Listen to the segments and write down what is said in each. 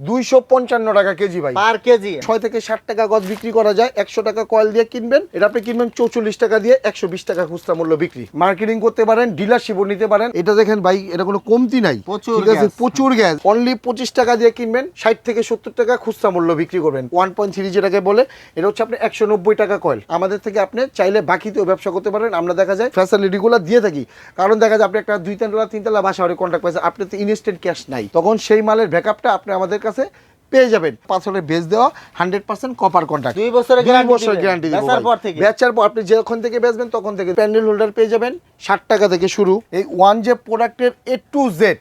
দুইশো পঞ্চান্ন টাকা কেজি ভাই। Per KG. ছয় থেকে ষাট টাকা গজ বিক্রি করা যায় একশো টাকা কয়েল দিয়ে কিনবেন। এটা আপনি কিনবেন চৌচল্লিশ টাকা দিয়ে একশো বিশ টাকা খুচরা মূল্য বিক্রি। মার্কেটিং করতে পারেন ডিলারশিপও নিতে পারেন। এটা দেখেন ভাই এটা কোনো কমতি নাই। প্রচুর ঠিক আছে প্রচুর গ্যাস। অনলি পঁচিশ টাকা দিয়ে কিনবেন ষাট থেকে সত্তর টাকা খুচরা মূল্য বিক্রি করবেন। ওয়ান পয়েন্ট থ্রি যেটাকে বলে এটা হচ্ছে আপনি একশো নব্বই টাকা কয়েল। আমাদের থেকে আপনি চাইলে বাকিতেও ব্যবসা করতে পারেন। আমরা দেখা যায় ফ্যাসিলিটিগুলো দিয়ে থাকি। কারণ দেখা যায় আপনি একটা দুই তিনতলা তিনতলা বাসা হলে কন্ট্যাক্ট পাইছে আপনি তো ইনস্ট্যান্ট ক্যাশ নাই। তখন সেই মালের ব্যাকআপটা আপনি আমাদের কাছে পেয়ে যাবেন। পাথরে বেচ দেওয়া হান্ড্রেড পার্সেন্ট কপার কন্ট্রাক্ট দুই বছরের দুই বছর গ্যারান্টি দিব বেচার পর থেকে। বেচার পর আপনি যখন থেকে বেচবেন তখন থেকে প্যান্ডেল হোল্ডার পেয়ে যাবেন ষাট টাকা থেকে শুরু। এই ওয়ান জে প্রোডাক্টের A to Z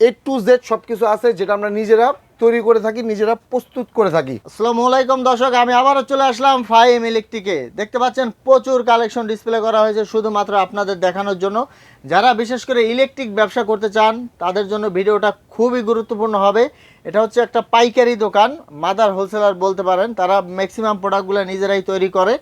A to Z সব কিছু আছে যেটা আমরা নিজেরা তৈরি করে থাকি, নিজেরা প্রস্তুত করে থাকি। আসসালামু আলাইকুম দর্শক, আমি আবারও চলে আসলাম ফাইম ইলেকট্রিকে দেখতে পাচ্ছেন, প্রচুর কালেকশন ডিসপ্লে করা হয়েছে শুধুমাত্র আপনাদের দেখানোর জন্য। যারা বিশেষ করে ইলেকট্রিক ব্যবসা করতে চান, তাদের জন্য ভিডিওটা খুবই গুরুত্বপূর্ণ হবে। এটা হচ্ছে একটা পাইকারি দোকান মাদার হোলসেলার বলতে পারেন, তারা ম্যাক্সিমাম প্রোডাক্টগুলো নিজেরাই তৈরি করে।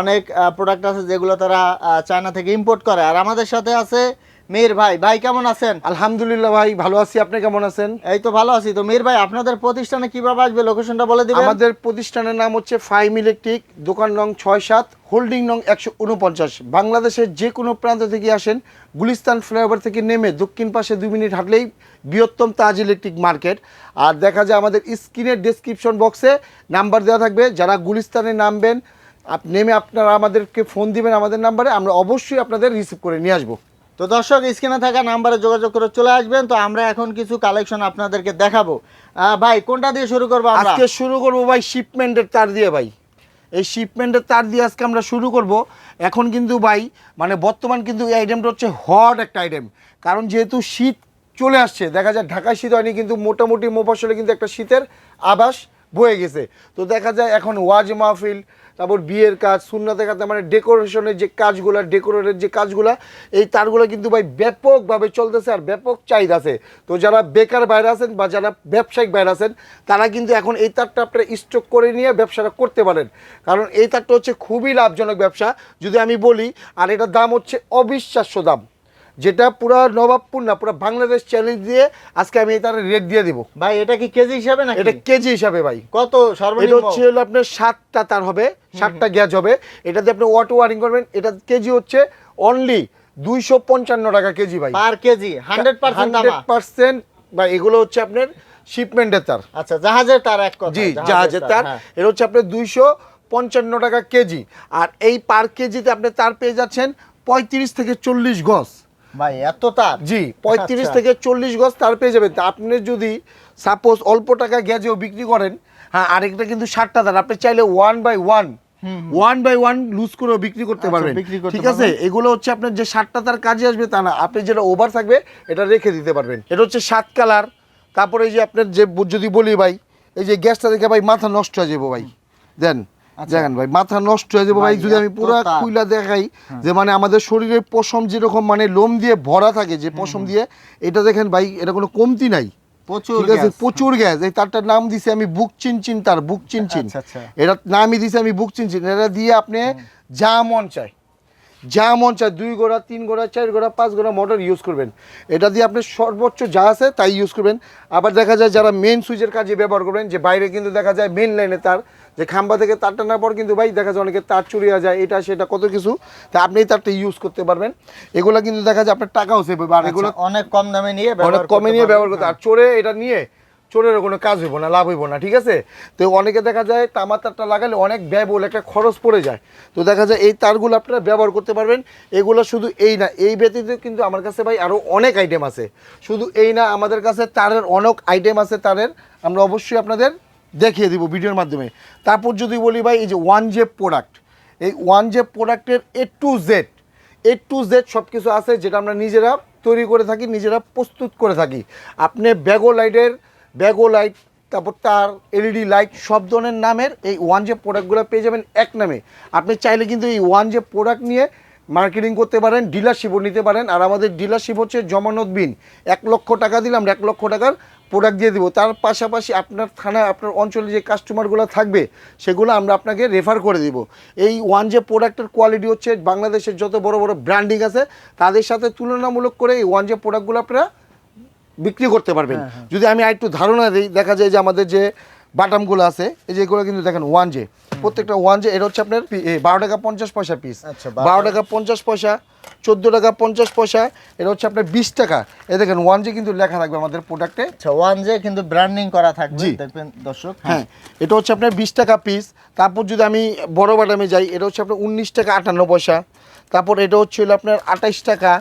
অনেক প্রোডাক্ট আছে যেগুলো তারা চায়না থেকে ইম্পোর্ট করে। আর আমাদের সাথে আছে মীর ভাই ভাই কেমন আছেন? আলহামদুলিল্লাহ ভাই ভালো আছি। আপনি কেমন আছেন? এই তো ভালো আছি। তো মীর ভাই আপনাদের প্রতিষ্ঠানে কীভাবে আসবে? লোকেশনটা বলে দিবেন। আমাদের প্রতিষ্ঠানের নাম হচ্ছে ফাইম ইলেকট্রিক দোকান নং ছয় সাত হোল্ডিং নং একশো উনপঞ্চাশ। বাংলাদেশের যে কোনো প্রান্ত থেকে আসেন গুলিস্তান ফ্লাইওভার থেকে নেমে দক্ষিণ পাশে দুই মিনিট হাঁটলেই বৃহত্তম তাজ ইলেকট্রিক মার্কেট আর দেখা যায় আমাদের স্ক্রিনের ডেসক্রিপশন বক্সে নাম্বার দেওয়া থাকবে। যারা গুলিস্তানে নামবেন আপ- নেমে আপনারা আমাদেরকে ফোন দিবেন আমাদের নাম্বারে আমরা অবশ্যই আপনাদের রিসিভ করে নিয়ে আসব। তো দর্শক, স্ক্রিনে থাকা নাম্বারে যোগাযোগ করে চলে আসবেন। তো আমরা এখন কিছু কালেকশন আপনাদেরকে দেখাবো। ভাই, কোনটা দিয়ে শুরু করব আজকে শুরু করব ভাই শিপমেন্টের তার দিয়ে ভাই। এই শিপমেন্টের তার দিয়ে আজকে আমরা শুরু করব। এখন কিন্তু ভাই মানে বর্তমান কিন্তু এই আইটেমটা হচ্ছে হট একটা আইটেম কারণ যেহেতু শীত চলে আসছে, দেখা যায় ঢাকায় শীত হয়নি, কিন্তু মোটামুটি মোফাসলে কিন্তু একটা শীতের আবাস বয়ে গেছে। তো দেখা যায় এখন ওয়াজ মাহফিল তারপর বিয়ের কাজ সুন্নাতে কাজ মানে ডেকোরেশনের যে কাজগুলো ডেকোরেটের যে কাজগুলো, এই তারগুলো কিন্তু ভাই ব্যাপকভাবে চলতেছে আর ব্যাপক চাহিদা আছে। তো যারা বেকার বাইরে আছেন বা যারা ব্যবসায়িক বাইরে আছেন, তারা কিন্তু এখন এই তারটা আপনারা স্টক করে নিয়ে ব্যবসাটা করতে পারেন। কারণ এই তারটা হচ্ছে খুবই লাভজনক ব্যবসা। যদি আমি বলি, আর এটার দাম হচ্ছে অবিশ্বাস্য দাম। যেটা পুরো নবাবপুর না পুরো বাংলাদেশ চ্যালেঞ্জ দিয়ে আজকে আমি তার রেট দিয়ে দিব। ভাই এটা কি কেজি হিসাবে নাকি? এটা কেজি হিসাবে ভাই। কত এটা সর্বনিম্ন হচ্ছে হলো আপনার সাতটা তার হবে সাতটা গ্যাস হবে। এটাতে আপনি ওয়াটো ওয়ারিং করবেন। এটা কেজি হচ্ছে অনলি দুইশো পঞ্চান্ন টাকা কেজি ভাই। Per KG hundred percent hundred percent বা এগুলো হচ্ছে আপনার শিপমেন্টের তার। আচ্ছা জাহাজের তার এক কথা জি জাহাজের তার হ্যাঁ। এটা হচ্ছে আপনার দুইশো পঞ্চান্ন টাকা কেজি। আর এই পার কেজিতে আপনি তার পেয়ে যাচ্ছেন পঁয়ত্রিশ থেকে চল্লিশ গজ। ভাই এত তার? জি পঁয়ত্রিশ আচ্ছা। থেকে চল্লিশ গজ তার পেয়ে যাবেন। আপনি যদি সাপোজ অল্প টাকা গ্যাজেও বিক্রি করেন হ্যাঁ আরেকটা কিন্তু ষাটটা তার। আপনি চাইলে one by one one by one loose করেও বিক্রি করতে আচ্ছা, পারবেন। ঠিক আছে? এগুলো হচ্ছে আপনার যে ষাটটা তার কাজে আসবে তা না। আপনি যেটা ওভার থাকবে এটা রেখে দিতে পারবেন। এটা হচ্ছে সাত কালার। তারপরে এই যে আপনার যে যদি বলি ভাই এই যে গ্যাসটা দেখে ভাই মাথা নষ্ট হয়ে যাব ভাই। দেন। দেখেন ভাই মাথা নষ্ট হয়ে যাব ভাই যদি আমি পুরো। খুইলা দেখাই যে মানে আমাদের শরীরের পশম যেরকম মানে লোম দিয়ে ভরা থাকে যে পশম দিয়ে এটা দেখেন ভাই এটা কোনো কমতি নাই। প্রচুর ঠিক আছে? গ্যাস। প্রচুর গ্যাস। এই তারটার নাম দিছি আমি বুক চিনচিন তার বুক চিনচিন। আচ্ছা, আচ্ছা। এটা নামই দিছি আমি বুক চিনচিন। এটা দিয়ে আপনি যা মন চায়। যা মন চায় দুই গোড়া তিন গোড়া চার গোড়া পাঁচ গোড়া মোটর ইউজ করবেন। এটা দিয়ে আপনি সর্বোচ্চ যা আছে তাই ইউজ করবেন। আবার দেখা যায় যারা মেন সুইচের কাজে ব্যবহার করবেন যে বাইরে কিন্তু দেখা যায় মেন লাইনে তার যে খাম্বা থেকে তার টানার পর কিন্তু ভাই দেখা যায় অনেকে তার চুরিয়ে যায় এটা সেটা কত কিছু। তা আপনি তারটা ইউজ করতে পারবেন। এগুলো কিন্তু দেখা যায় আপনার টাকাও সেভ হবে আর এগুলো আচ্ছা, অনেক কম দামে নিয়ে অনেক কমে নিয়ে ব্যবহার করতে আর চোরে এটা নিয়ে চোরের কোনো কাজ হইব না লাভ হইব না ঠিক আছে? তো অনেকে দেখা যায় তামার তারটা লাগালে অনেক ব্যয়বহুল একটা খরচ পড়ে যায়। তো দেখা যায় এই তারগুলো আপনারা ব্যবহার করতে পারবেন। এগুলো শুধু এই না এই ব্যতীত কিন্তু আমার কাছে ভাই আরও অনেক আইটেম আছে। শুধু এই না আমাদের কাছে তারের অনেক আইটেম আছে তারের। আমরা অবশ্যই আপনাদের দেখিয়ে দিব ভিডিওর মাধ্যমে। তারপর যদি বলি ভাই, এই যে ওয়ান জে প্রোডাক্ট এই ওয়ান জে প্রোডাক্টের A to Z A to Z সব কিছু আছে যেটা আমরা নিজেরা তৈরি করে থাকি, নিজেরা প্রস্তুত করে থাকি। আপনি ব্যাগো লাইটের ব্যাগো লাইট তারপর তার এলইডি লাইট সব ধরনের নামের এই ওয়ান জে প্রোডাক্টগুলো পেয়ে যাবেন এক নামে। আপনি চাইলে কিন্তু এই ওয়ান জে প্রোডাক্ট নিয়ে মার্কেটিং করতে পারেন ডিলারশিপও নিতে পারেন। আর আমাদের ডিলারশিপ হচ্ছে জমানত বিন এক লক্ষ টাকা দিলাম, এক লক্ষ টাকার প্রোডাক্ট দিয়ে দেবো। তার পাশাপাশি আপনার থানায় আপনার অঞ্চলে যে কাস্টমারগুলো থাকবে সেগুলো আমরা আপনাকে রেফার করে দিব। এই ওয়ান যে প্রোডাক্টের কোয়ালিটি হচ্ছে বাংলাদেশের যত বড় বড় ব্র্যান্ডিং আছে তাদের সাথে তুলনামূলক করে এই ওয়ান যে প্রোডাক্টগুলো আপনারা বিক্রি করতে পারবেন। হ্যাঁ, হ্যাঁ। যদি আমি আরেকটু ধারণা দিই দেখা যায় যে আমাদের যে বাটামগুলো আছে। এই যেগুলো কিন্তু দেখেন ওয়ান জে প্রত্যেকটা ওয়ান জে এটা হচ্ছে আপনার বারো টাকা পঞ্চাশ পয়সা পিস আচ্ছা, বারো টাকা। পঞ্চাশ পয়সা চোদ্দ টাকা পঞ্চাশ পয়সা এটা হচ্ছে আপনার বিশ টাকা। এ দেখেন ওয়ান জে কিন্তু লেখা থাকবে আমাদের প্রোডাক্টে আচ্ছা ওয়ান জে কিন্তু ব্র্যান্ডিং করা থাকবে জি। দেখবেন দর্শক। হ্যাঁ এটা হচ্ছে আপনার বিশ টাকা পিস তারপর যদি আমি বড় বাটামে যাই এটা হচ্ছে আপনার উনিশ টাকা আটান্ন পয়সা। তারপর এটা হচ্ছে হলো আপনার আঠাইশ টাকা।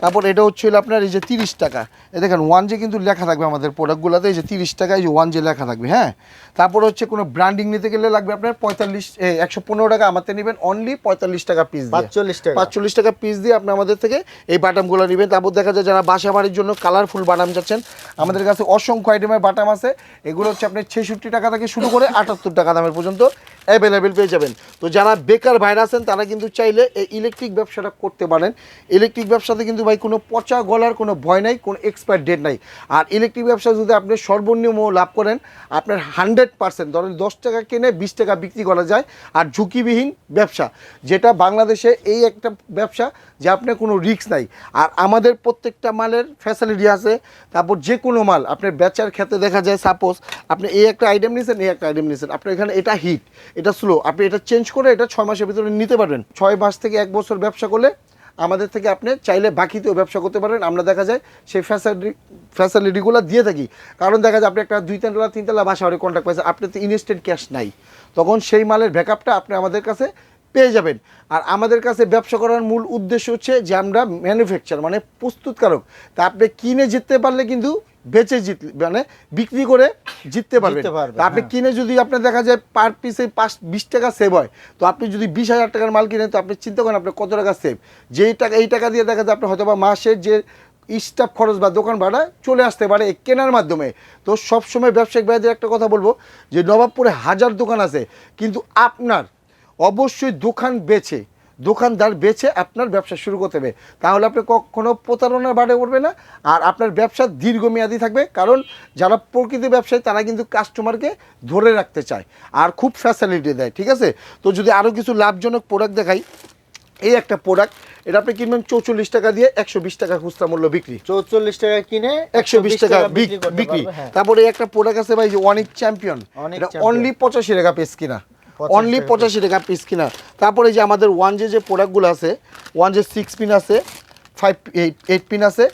তারপর এটা হচ্ছে আপনার এই যে তিরিশ টাকা। এ দেখেন ওয়ান জে কিন্তু লেখা থাকবে আমাদের প্রোডাক্টগুলোতে এই যে তিরিশ টাকা এই যে ওয়ান জে লেখা থাকবে হ্যাঁ? তারপর হচ্ছে কোনো ব্র্যান্ডিং নিতে গেলে লাগবে আপনার পঁয়তাল্লিশ একশো পনেরো টাকা আমাদের নেবেন অনলি পঁয়তাল্লিশ টাকা পিস পাঁচচল্লিশ টাকা। পাঁচচল্লিশ টাকা পিস দিয়ে আপনি আমাদের থেকে এই বাটামগুলো নেবেন। তারপর দেখা যায় যারা বাসা বাড়ির জন্য কালারফুল বাটাম চাচ্ছেন আমাদের কাছে অসংখ্য আইটেমের বাটাম আছে। এগুলো হচ্ছে আপনি ছেষট্টি টাকা থেকে শুরু করে আটাত্তর টাকা দামের পর্যন্ত। অ্যাভেলেবেল পেয়ে যাবেন। তো যারা বেকার ভাইরা আছেন, তারা কিন্তু চাইলে এই ইলেকট্রিক ব্যবসাটা করতে পারেন। ইলেকট্রিক ব্যবসাতে কিন্তু ভাই কোনো পচা গলার কোনো ভয় নাই, কোনো এক্সপায়ার ডেট নাই। আর ইলেকট্রিক ব্যবসা যদি আপনি সর্বনিম্ন লাভ করেন, আপনার হান্ড্রেড পার্সেন্ট ধরেন দশ টাকা কিনে বিশ টাকা বিক্রি করা যায়। আর ঝুঁকিবিহীন ব্যবসা, যেটা বাংলাদেশে এই একটা ব্যবসা যে আপনার কোনো রিস্ক নাই। আর আমাদের প্রত্যেকটা মালের ফ্যাসিলিটি আছে, তারপর যে কোনো মাল, আপনার বেচার ক্ষেত্রে দেখা যায় সাপোজ আপনি এই একটা আইটেম নিয়েছেন এই একটা আইটেম নিয়েছেন আপনার এখানে এটা হিট এটা স্লো আপনি এটা চেঞ্জ করে এটা ছয় মাসের ভিতরে নিতে পারবেন। ছয় মাস থেকে এক বছর ব্যবসা করলে আমাদের থেকে আপনি চাইলে বাকিতেও ব্যবসা করতে পারেন আমরা দেখা যায় সেই ফ্যাসিলিটি ফ্যাসিলিটিগুলো দিয়ে থাকি। কারণ দেখা যায় আপনি একটা দুই তিনতলা তিনতলা বাসা বাড়ি কন্ট্যাক্ট পাইছেন, আপনি তো ইনস্ট্যান্ট ক্যাশ নাই। তখন সেই মালের ব্যাকআপটা আপনি আমাদের কাছে পেয়ে যাবেন। আর আমাদের কাছে ব্যবসা করার মূল উদ্দেশ্য হচ্ছে যে আমরা ম্যানুফ্যাকচার মানে প্রস্তুতকারক। তা আপনি কিনে জিততে পারলে কিন্তু বেচে জিত মানে বিক্রি করে জিততে পারবেন। আপনি হ্যাঁ। কিনে যদি আপনার দেখা যায় পার পিসে পাঁচ বিশ টাকা সেভ হয় তো আপনি যদি বিশ হাজার টাকার মাল কিনেন তো আপনি চিন্তা করেন আপনার কত টাকা সেভ যেই টাকা এই টাকা দিয়ে দেখা যায় আপনি হয়তো বা মাসের যে স্টাফ খরচ বা দোকান ভাড়া চলে আসতে পারে কেনার মাধ্যমে। তো সবসময় ব্যবসায়িক ভাইদের একটা কথা বলব যে নবাবপুরে হাজার দোকান আছে কিন্তু আপনার অবশ্যই দোকান বেছে দোকানদার বেছে আপনার ব্যবসা শুরু করতে হবে। তাহলে আপনি কখনো প্রতারণার বাড়ে উঠবে না আর আপনার ব্যবসা দীর্ঘমেয়াদী থাকবে কারণ যারা প্রকৃত ব্যবসায়ী তারা কিন্তু কাস্টমারকে ধরে রাখতে চায় আর খুব ফ্যাসিলিটি দেয় ঠিক আছে? তো যদি আরও কিছু লাভজনক প্রোডাক্ট দেখাই এই একটা প্রোডাক্ট এটা আপনি কিনবেন চৌচল্লিশ টাকা দিয়ে একশো বিশ টাকা খুচরা মূল্য বিক্রি। চৌচল্লিশ টাকা কিনে একশো বিশ টাকা বিক- বিক্রি হ্যাঁ। তারপরে একটা প্রোডাক্ট আছে ভাই যে অনেক চ্যাম্পিয়ন এটা অনলি পঁচাশি টাকা পেস কিনা। 85 অনলি পঁচাশি টাকা পিস কিনা। তারপরে যে আমাদের ওয়ান জে যে প্রোডাক্টগুলো আছে ওয়ান জে সিক্স পিন আছে ফাইভ এইট এইট পিন আছে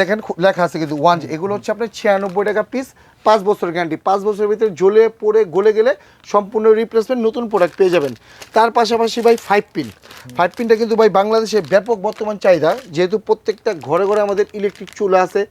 দেখেন লেখা আছে কিন্তু ওয়ান জে এগুলো হচ্ছে আপনার ছিয়ানব্বই টাকা পিস পাঁচ বছর গ্যারান্টি পাঁচ বছরের ভিতরে জ্বলে পড়ে গলে গেলে সম্পূর্ণ রিপ্লেসমেন্ট নতুন প্রোডাক্ট পেয়ে যাবেন। তার পাশাপাশি ভাই ফাইভ পিন ফাইভ পিনটা কিন্তু ভাই বাংলাদেশে ব্যাপক বর্তমান চাহিদা। যেহেতু প্রত্যেকটা ঘরে ঘরে আমাদের ইলেকট্রিক চুলা আছে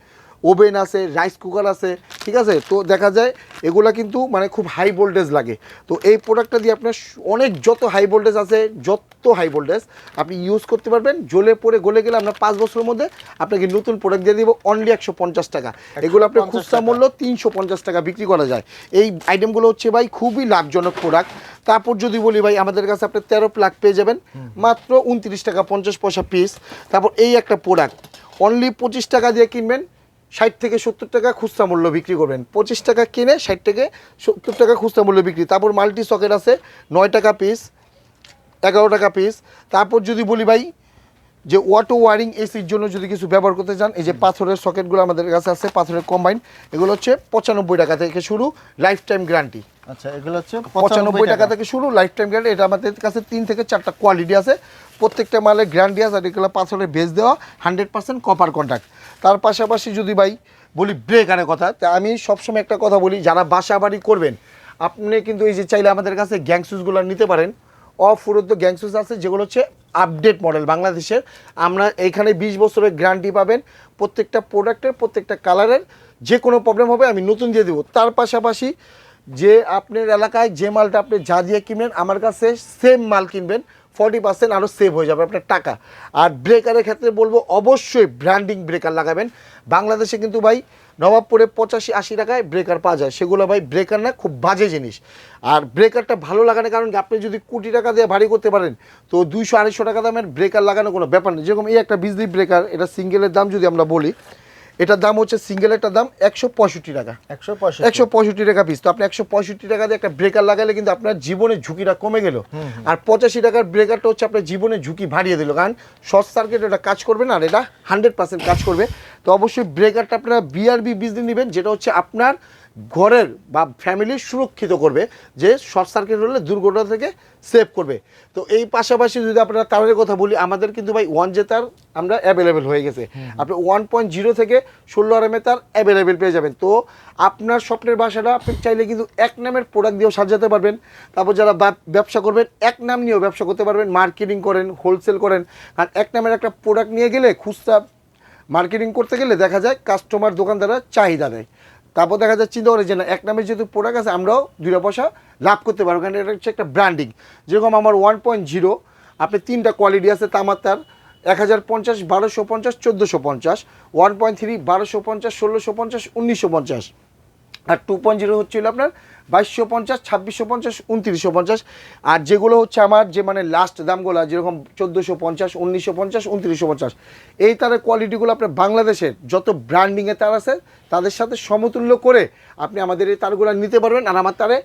ওভেন আছে রাইস কুকার আছে ঠিক আছে? তো দেখা যায় এগুলা কিন্তু মানে খুব হাই ভোল্টেজ লাগে। তো এই প্রোডাক্টটা দিয়ে আপনার অনেক যত হাই ভোল্টেজ আছে যত হাই ভোল্টেজ আপনি ইউজ করতে পারবেন জ্বলে পড়ে গলে গেলে আমরা পাঁচ বছরের মধ্যে আপনাকে নতুন প্রোডাক্ট দিয়ে দিব অনলি একশো পঞ্চাশ টাকা। এগুলো আপনার 150 খুচরা মূল্য তিনশো পঞ্চাশ টাকা বিক্রি করা যায়। এই আইটেমগুলো হচ্ছে ভাই খুবই লাভজনক প্রোডাক্ট তারপর যদি বলি ভাই আমাদের কাছে আপনি তেরো প্লাগ পেয়ে যাবেন। মাত্র উনত্রিশ টাকা পঞ্চাশ পয়সা পিস তারপর এই একটা প্রোডাক্ট অনলি পঁচিশ টাকা দিয়ে কিনবেন। ষাট থেকে সত্তর টাকা খুচরা মূল্য বিক্রি করবেন। পঁচিশ টাকা কিনে ষাট থেকে সত্তর টাকা খুচরা মূল্য বিক্রি। তারপর মাল্টি সকেট আছে, নয় টাকা পিস এগারো টাকা পিস তারপর যদি বলি ভাই যে ওয়াটো ওয়ারিং এসির জন্য যদি কিছু ব্যবহার করতে চান এই যে পাথরের সকেটগুলো আমাদের কাছে আছে পাথরের কম্বাইন এগুলো হচ্ছে পঁচানব্বই টাকা থেকে শুরু লাইফ টাইম গ্যারান্টি আচ্ছা এগুলো হচ্ছে পঁচানব্বই টাকা থেকে শুরু লাইফ টাইম গ্যারান্টি এটা আমাদের কাছে তিন থেকে চারটা কোয়ালিটি আছে। প্রত্যেকটা মালের গ্যারান্টি আছে আর এগুলো পাথরের বেস দেওয়া হান্ড্রেড পার্সেন্ট কপার কন্ট্যাক্ট তার পাশাপাশি যদি ভাই বলি ব্রেকারের কথা তা আমি সবসময় একটা কথা বলি যারা বাসা বাড়ি করবেন আপনি কিন্তু এই যে চাইলে আমাদের কাছে গ্যাংসুসগুলো নিতে পারেন। অফুরত গ্যাংসুস আছে, যেগুলো হচ্ছে আপডেট মডেল বাংলাদেশের। আমরা এইখানে বিশ বছরের গ্যারান্টি পাবেন, প্রত্যেকটা প্রোডাক্টের প্রত্যেকটা কালারের যে কোনো প্রবলেম হবে আমি নতুন দিয়ে দেবো। তার পাশাপাশি যে আপনার এলাকায় যে মালটা আপনি যা দিয়ে কিনবেন, আমার কাছে সেম মাল কিনবেন ফর্টি পার্সেন্ট আরও সেভ হয়ে যাবে আপনার টাকা। আর ব্রেকারের ক্ষেত্রে বলব, অবশ্যই ব্র্যান্ডিং ব্রেকার লাগাবেন। বাংলাদেশে কিন্তু ভাই নবাবপুরে পঁচাশি, আশি টাকায় ব্রেকার পাওয়া যায়। সেগুলো ভাই ব্রেকার না, খুব বাজে জিনিস। আর ব্রেকারটা ভালো লাগানোর কারণ আপনি যদি কোটি টাকা দিয়ে ভারী করতে পারেন, তো দুইশো, আড়াইশো টাকা দামের ব্রেকার লাগানো কোনো ব্যাপার নেই। যেরকম এই একটা বিজলি ব্রেকার এটা সিঙ্গেলের দাম যদি আমরা বলি এটার দাম হচ্ছে সিঙ্গেল একটা দাম একশো পঁয়ষট্টি টাকা। একশো পঁয়ষট্টি। একশো পঁয়ষট্টি টাকা পিস তো আপনি একশো পঁয়ষট্টি টাকা দিয়ে একটা ব্রেকার লাগালে কিন্তু আপনার জীবনের ঝুঁকিটা কমে গেল। আর পঁচাশি টাকার ব্রেকারটা হচ্ছে আপনার জীবনের ঝুঁকি বাড়িয়ে দিল। কারণ শর্ট সার্কিট এটা কাজ করবে না আর এটা হান্ড্রেড পার্সেন্ট কাজ করবে। তো অবশ্যই ব্রেকারটা আপনারা বিআরবি বিজলি নেবেন যেটা হচ্ছে আপনার ঘরের বা ফ্যামিলি সুরক্ষিত করবে যে শর্ট সার্কিট হলে দুর্ঘটনা থেকে সেভ করবে। তো এই পাশাপাশি যদি আপনারা তারের কথা বলি আমাদের কিন্তু ভাই ওয়ান জে তার আমরা অ্যাভেলেবেল হয়ে গেছে। আপনি ওয়ান পয়েন্ট জিরো থেকে ষোলো আর এম তার অ্যাভেলেবেল পেয়ে যাবেন। তো আপনার স্বপ্নের বাসাটা আপনি চাইলে কিন্তু এক নামের প্রোডাক্ট দিয়েও সাজাতে পারবেন। তারপর যারা ব্যবসা করবেন এক নাম নিয়েও ব্যবসা করতে পারবেন। মার্কেটিং করেন হোলসেল করেন। কারণ এক নামের একটা প্রোডাক্ট নিয়ে গেলে খুচরা মার্কেটিং করতে গেলে দেখা যায় কাস্টমার দোকানদাররা চাহিদা দেয়। তারপর দেখা যায় চিন্তা করে যে না, এক নামে যেহেতু প্রোডাক্ট আছে, আমরাও দুইটা পয়সা লাভ করতে পারব। কারণ এটা হচ্ছে একটা ব্র্যান্ডিং যেরকম আমার ওয়ান পয়েন্ট জিরো আপনি তিনটা কোয়ালিটি আছে, তামাত্তার এক হাজার পঞ্চাশ, বারোশো পঞ্চাশ, চোদ্দোশো পঞ্চাশ ওয়ান পয়েন্ট থ্রি বারোশো পঞ্চাশ, ষোলোশো পঞ্চাশ, উনিশশো পঞ্চাশ। আর টু পয়েন্ট জিরো হচ্ছিল আপনার বাইশশো পঞ্চাশ, ছাব্বিশশো পঞ্চাশ, উনত্রিশশো পঞ্চাশ। আর যেগুলো হচ্ছে আমার যে মানে লাস্ট দামগুলো, যেরকম চোদ্দোশো পঞ্চাশ, উনিশশো পঞ্চাশ, উনত্রিশশো পঞ্চাশ। এই তারের কোয়ালিটিগুলো আপনার বাংলাদেশের যত ব্র্যান্ডিংয়ের তার আছে, তাদের সাথে সমতুল্য করে আপনি আমাদের এই তারগুলো নিতে পারবেন। আর আমার তারে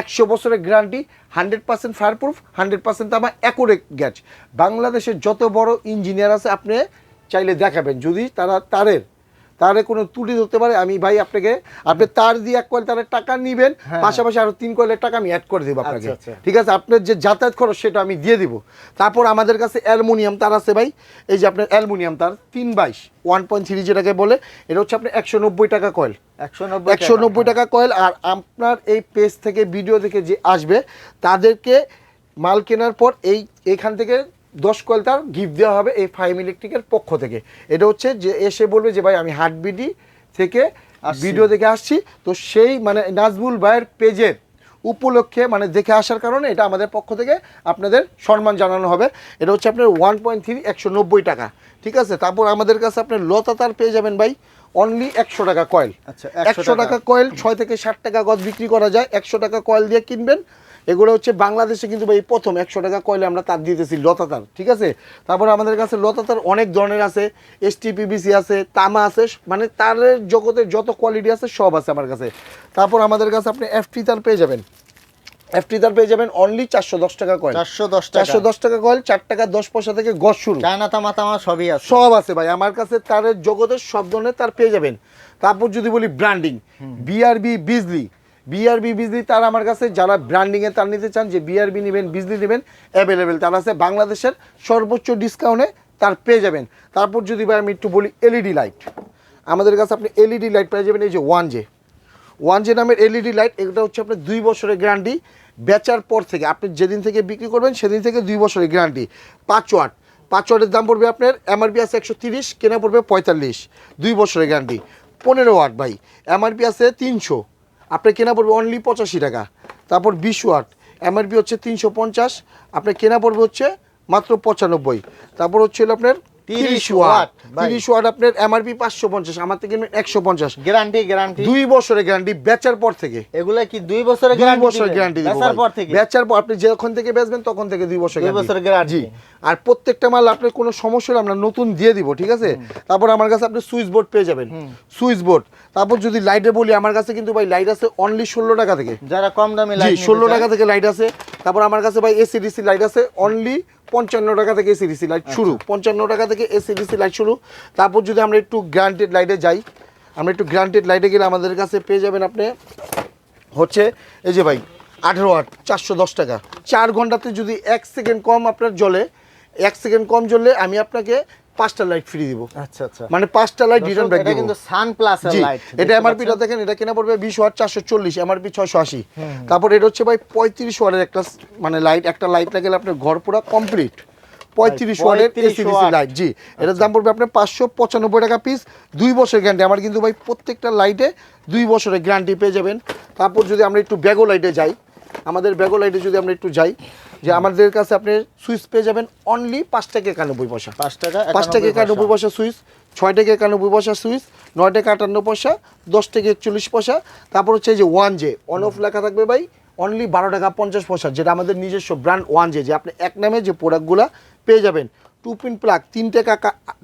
একশো বছরের guarantee hundred percent fire proof hundred percent আমার অ্যাকুরেট গ্যাচ বাংলাদেশের যত বড় ইঞ্জিনিয়ার আছে, আপনি চাইলে দেখাবেন। যদি তারা তারের তারে কোনো ত্রুটি ধরতে পারে আমি ভাই আপনাকে আপনি তার দিয়ে এক কয়েল তারের টাকা নিবেন পাশাপাশি আরও তিন কয়েলের টাকা আমি অ্যাড করে দেবো আপনাকে। আচ্ছা, আচ্ছা। ঠিক আছে আপনার যে যাতায়াত খরচ সেটা আমি দিয়ে দিব। তারপর আমাদের কাছে অ্যালুমিনিয়াম তার আছে ভাই এই যে আপনার অ্যালুমিনিয়াম তার তিন বাইশ ওয়ান পয়েন্ট থ্রি যেটাকে বলে এটা হচ্ছে আপনার একশো নব্বই টাকা কয়েল। একশো নব্বই একশো নব্বই টাকা কয়েল আর আপনার এই পেজ থেকে ভিডিও থেকে যে আসবে তাদেরকে মাল কেনার পর এই এখান থেকে দশ কয়েল তার গিফট দেওয়া হবে এই ফাইভ ইলেকট্রিকের পক্ষ থেকে। এটা হচ্ছে যে এসে বলবে যে ভাই আমি হাটবিডি থেকে। ভিডিও দেখে আসছি। তো সেই মানে নাজবুল ভাইয়ের পেজের উপলক্ষে মানে দেখে আসার কারণে এটা আমাদের পক্ষ থেকে আপনাদের সম্মান জানানো হবে। এটা হচ্ছে আপনার ওয়ান পয়েন্ট থ্রি একশো নব্বই টাকা। ঠিক আছে? তারপর আমাদের কাছে আপনার লতা তার পেয়ে যাবেন ভাই অনলি একশো টাকা কয়েল আচ্ছা, একশো টাকা। কয়েল ছয় থেকে ষাট টাকা গজ বিক্রি করা যায়। একশো টাকা কয়েল দিয়ে কিনবেন। এগুলো হচ্ছে বাংলাদেশে কিন্তু ভাই প্রথম একশো টাকা কয়েলে আমরা তার দিতেছি লতাতার ঠিক আছে? তারপর আমাদের কাছে লতাতার অনেক ধরনের আছে এস এসটিপিবিসি আছে তামা আছে মানে তারের জগতের যত কোয়ালিটি আছে সব আছে আমার কাছে। তারপর আমাদের কাছে আপনি এফটি তার পেয়ে যাবেন। এফটি তার পেয়ে যাবেন অনলি চারশো দশ টাকা কয়েল। চারশো দশ চারশো দশ টাকা কয়েল চার টাকা দশ পয়সা থেকে গজ শুরু। চায়না তামা তামা সবই আছে। সব আছে ভাই আমার কাছে তারের জগতের সব ধরনের তার পেয়ে যাবেন। তারপর যদি বলি branding BRB Bijli BRB Bijli তার আমার কাছে, যারা ব্র্যান্ডিং এ তার নিতে চান, যে বিআরবি নেবেন বিজলি নেবেন অ্যাভেলেবেল তার আছে বাংলাদেশের সর্বোচ্চ ডিসকাউন্টে তার পেয়ে যাবেন। তারপর যদি ভাই আমি একটু বলি এলইডি লাইট আমাদের কাছে আপনি এলইডি লাইট পেয়ে যাবেন, এই যে ওয়ান জে ওয়ান জে নামের এলইডি লাইট এটা হচ্ছে আপনার দুই বছরের গ্যারান্টি বেচার পর থেকে। আপনি যেদিন থেকে বিক্রি করবেন, সেদিন থেকে দুই বছরের গ্যারান্টি পাঁচ ওয়াট। পাঁচ ওয়াটের দাম পড়বে আপনার এমআরপি আছে একশো তিরিশ, কেনা পড়বে পঁয়তাল্লিশ। দুই বছরের গ্যারান্টি পনেরো ওয়াট ভাই। এমআরপি আছে তিনশো। আপনার কেনা পড়বে অনলি পঁচাশি টাকা। তারপর বিশ ওয়াট এমআরপি হচ্ছে তিনশো পঞ্চাশ, আপনার কেনা পড়বে হচ্ছে মাত্র পঁচানব্বই। তারপর হচ্ছে আপনার 30 তিরিশ ওয়াট। তিরিশ ওয়াট আপনার এমআরপি পাঁচশো পঞ্চাশ আমার থেকে একশো পঞ্চাশ। গ্যারান্টি গ্যারান্টি দুই বছরের গ্যারান্টি বেচার পর থেকে। এগুলা কি দুই বছরের গ্যারান্টি বছর গ্যারান্টি বেচার পর থেকে? বেচার পর আপনি যখন থেকে বেচবেন তখন থেকে দুই বছর দুই। বছরের। জি। আর প্রত্যেকটা মাল আপনার কোনো সমস্যা হলে আমরা নতুন দিয়ে দিব ঠিক আছে? তারপর আমার কাছে আপনি সুইচ বোর্ড পেয়ে যাবেন। Switch board. তারপর যদি লাইটে বলি আমার কাছে কিন্তু ভাই লাইট আছে অনলি ষোলো টাকা থেকে। যারা কম দামি লাইট ষোলো টাকা থেকে লাইট আছে। তারপর আমার কাছে ভাই এসিডিসি লাইট আছে অনলি পঞ্চান্ন টাকা থেকে এসিডিসি লাইট শুরু। পঞ্চান্ন টাকা থেকে এসিডিসি লাইট শুরু। তারপর যদি আমরা একটু গ্রান্টেড লাইটে যাই আমরা একটু গ্রান্টেড লাইটে গেলে আমাদের কাছে পেয়ে যাবেন আপনি হচ্ছে এই যে ভাই আঠেরো আট চারশো দশ টাকা। চার ঘন্টাতে যদি এক সেকেন্ড কম আপনার জলে এক সেকেন্ড কম জ্বললে আমি আপনাকে পাঁচটা লাইট ফ্রি দিব। আচ্ছা আচ্ছা। মানে পাঁচটা লাইট রিটার্ন ব্যাক দিব। কিন্তু সান প্লাস লাইট এটা এমআরপিটা দেখেন এটা কেনা পড়বে বিশ ওয়াট চারশো চল্লিশ এমআরপি ছয়শো আশি। তারপর এটা হচ্ছে ভাই পঁয়ত্রিশ ওয়াটের একটা মানে লাইট একটা লাইট লাগালে আপনার ঘর পুরো কমপ্লিট পঁয়ত্রিশ ওয়াটের 35 এসিডিসি লাইট জি। এটার দাম পড়বে আপনার পাঁচশো পঁচানব্বই টাকা পিস দুই বছরের গ্যারান্টি আমার কিন্তু ভাই প্রত্যেকটা লাইটে দুই বছরের গ্যারান্টি পেয়ে যাবেন। তারপর যদি আমরা একটু ব্যাগো লাইটে যাই আমাদের ব্যাগো লাইটে যদি আমরা একটু যাই যে আমাদের কাছে আপনি সুইচ পেয়ে যাবেন অনলি পাঁচ টাকা একানব্বই পয়সা। পাঁচ টাকা পাঁচ টাকা একানব্বই পয়সা। সুইচ ছয় টাকা একানব্বই পয়সা সুইচ নয় টাকা আটান্ন পয়সা দশ টাকা একচল্লিশ পয়সা। তারপর হচ্ছে যে ওয়ান জে অন অফ লেখা থাকবে ভাই অনলি বারো টাকা পঞ্চাশ পয়সা যেটা আমাদের নিজস্ব ব্র্যান্ড ওয়ান জে যে আপনি এক নামে যে প্রোডাক্টগুলো পেয়ে যাবেন। টু পিন প্লাগ তিন টাকা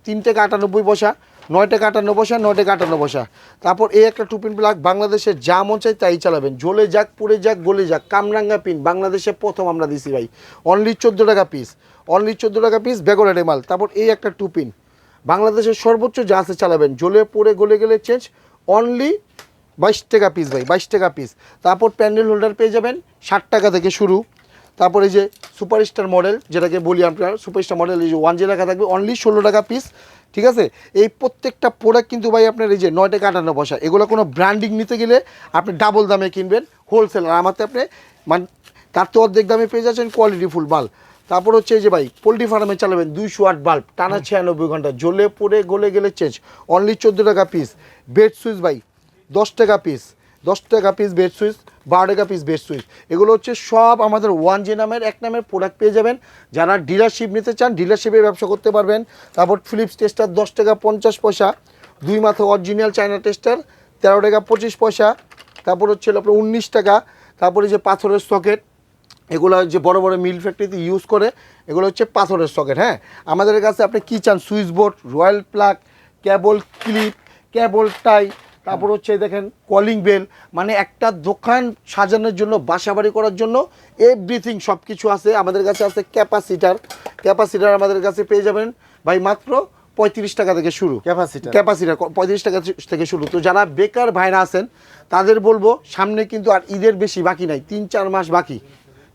তিন টাকা আটানব্বই পয়সা নয় টাকা আটান্ন পয়সা নয় টাকা আটান্ন পয়সা তারপর এই একটা টুপিন প্লাগ বাংলাদেশের যা মন চাই তাই চালাবেন। ঝোলে যাক, পুড়ে যাক, গলে যাক, কামরাঙ্গা পিন বাংলাদেশে প্রথম আমরা দিছি ভাই। অনলি চোদ্দ টাকা পিস অনলি চোদ্দ টাকা পিস বেগরের মাল। তারপর এই একটা টুপিন বাংলাদেশের সর্বোচ্চ যা আছে চালাবেন। জ্বলে পড়ে, গলে গেলে চেঞ্জ অনলি বাইশ টাকা পিস ভাই, বাইশ টাকা পিস তারপর প্যান্ডেল হোল্ডার পেয়ে যাবেন, ষাট টাকা থেকে শুরু। তারপর যে সুপারস্টার মডেল যেটাকে বলি আপনার সুপারস্টার মডেল এই যে ওয়ান জি লেখা থাকবে অনলি ষোলো টাকা পিস ঠিক আছে? এই প্রত্যেকটা প্রোডাক্ট কিন্তু ভাই আপনার এই যে নয় টাকা আটান্ন পয়সা এগুলো কোনো ব্র্যান্ডিং নিতে গেলে আপনি ডাবল দামে কিনবেন হোলসেল আর আমাতে আপনি মান তার তো অর্ধেক দামে পেয়ে যাচ্ছেন কোয়ালিটি ফুল মাল তারপর হচ্ছে এই যে ভাই পোলট্রি ফার্মে চালাবেন দুইশো আট বাল্ব টানা ছিয়ানব্বই ঘণ্টা জ্বলে পড়ে গলে গেলে চেঞ্জ অনলি চোদ্দ টাকা পিস বেড সুইচ ভাই দশ টাকা পিস দশ টাকা পিস বেড সুইচ বারো টাকা পিস বেড সুইচ এগুলো হচ্ছে সব আমাদের ওয়ান জি নামের, এক নামের প্রোডাক্ট পেয়ে যাবেন। যারা ডিলারশিপ নিতে চান ডিলারশিপে ব্যবসা করতে পারবেন। তারপর ফিলিপস টেস্টার দশ টাকা পঞ্চাশ পয়সা। দুই মাথা অরিজিনাল চায়না টেস্টার তেরো টাকা পঁচিশ পয়সা। তারপর হচ্ছে আপনার উনিশ টাকা। তারপরে যে পাথরের সকেট এগুলো যে বড় বড় মিল ফ্যাক্টরিতে ইউজ করে, এগুলো হচ্ছে পাথরের সকেট হ্যাঁ? আমাদের কাছে আপনি কী চান? Switch board, royal plug, cable clip, cable tie তারপর হচ্ছে দেখেন কলিং বেল মানে একটা দোকান সাজানোর জন্য বাসা বাড়ি করার জন্য এভরিথিং সব কিছু আছে। আমাদের কাছে আছে ক্যাপাসিটার ক্যাপাসিটার আমাদের কাছে পেয়ে যাবেন ভাই মাত্র পঁয়ত্রিশ টাকা থেকে শুরু। ক্যাপাসিটার ক্যাপাসিটার পঁয়ত্রিশ টাকা থেকে শুরু। তো যারা বেকার ভাইরা আছেন তাদের বলব সামনে কিন্তু আর ঈদের বেশি বাকি নাই তিন চার মাস বাকি।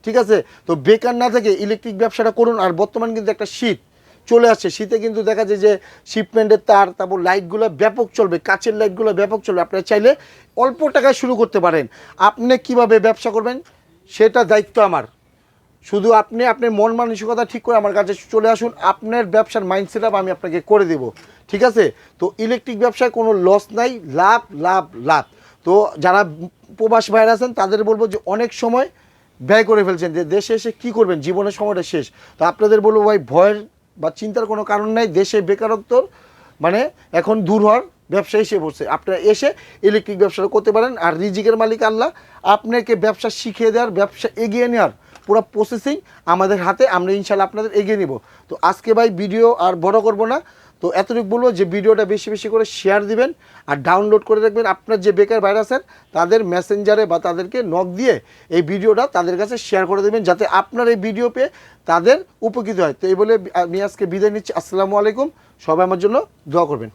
ঠিক আছে? তো বেকার না থেকে ইলেকট্রিক ব্যবসাটা করুন। আর বর্তমান কিন্তু একটা শীত। চলে আসছে। শীতে কিন্তু দেখা যায় যে শিপমেন্টের তার, তারপর লাইটগুলো ব্যাপক চলবে, কাচের লাইটগুলো ব্যাপক চলবে। আপনারা চাইলে অল্প টাকায় শুরু করতে পারেন। আপনি কীভাবে ব্যবসা করবেন সেটা দায়িত্ব আমার। শুধু আপনি, আপনার মন মানসিকতা ঠিক করে আমার কাছে চলে আসুন। আপনার ব্যবসার মাইন্ডসেট আপ আমি আপনাকে করে দেব। ঠিক আছে? তো ইলেকট্রিক ব্যবসায় কোনো লস নাই, লাভ লাভ লাভ। তো যারা প্রবাস ভাইরা আছেন, তাদের বলব যে অনেক সময় ব্যয় করে ফেলছেন। যে দেশে এসে কি করবেন? জীবনের সময়টা শেষ। তো আপনাদের বলব ভাই, ভয়ের বা চিন্তার কোনো কারণ নাই, দেশে বেকারত্ব মানে এখন দূর হওয়ার ব্যবসা এসে বসছে আপনারা এসে ইলেকট্রিক ব্যবসাটা করতে পারেন, আর রিজিকের মালিক আল্লাহ। আপনাকে ব্যবসা শিখিয়ে দেওয়ার, ব্যবসা এগিয়ে নেওয়ার পুরো প্রসেসিং আমাদের হাতে, আমরা ইনশাল্লাহ আপনাদের এগিয়ে নিব। তো আজকে ভাই ভিডিও আর বড় করব না। তো এতটুকু বলব যে ভিডিওটা বেশি বেশি করে শেয়ার দিবেন আর ডাউনলোড করে রাখবেন আপনার যে বেকার ভাইরাসের তাদের মেসেঞ্জারে বা তাদেরকে নক দিয়ে এই ভিডিওটা তাদের কাছে শেয়ার করে দেবেন যাতে আপনার এই ভিডিও পেয়ে তাদের উপকৃত হয়। তো এই বলে আমি আজকে বিদায় নিচ্ছি। আসসালামু আলাইকুম। সবাই আমার জন্য দোয়া করবেন।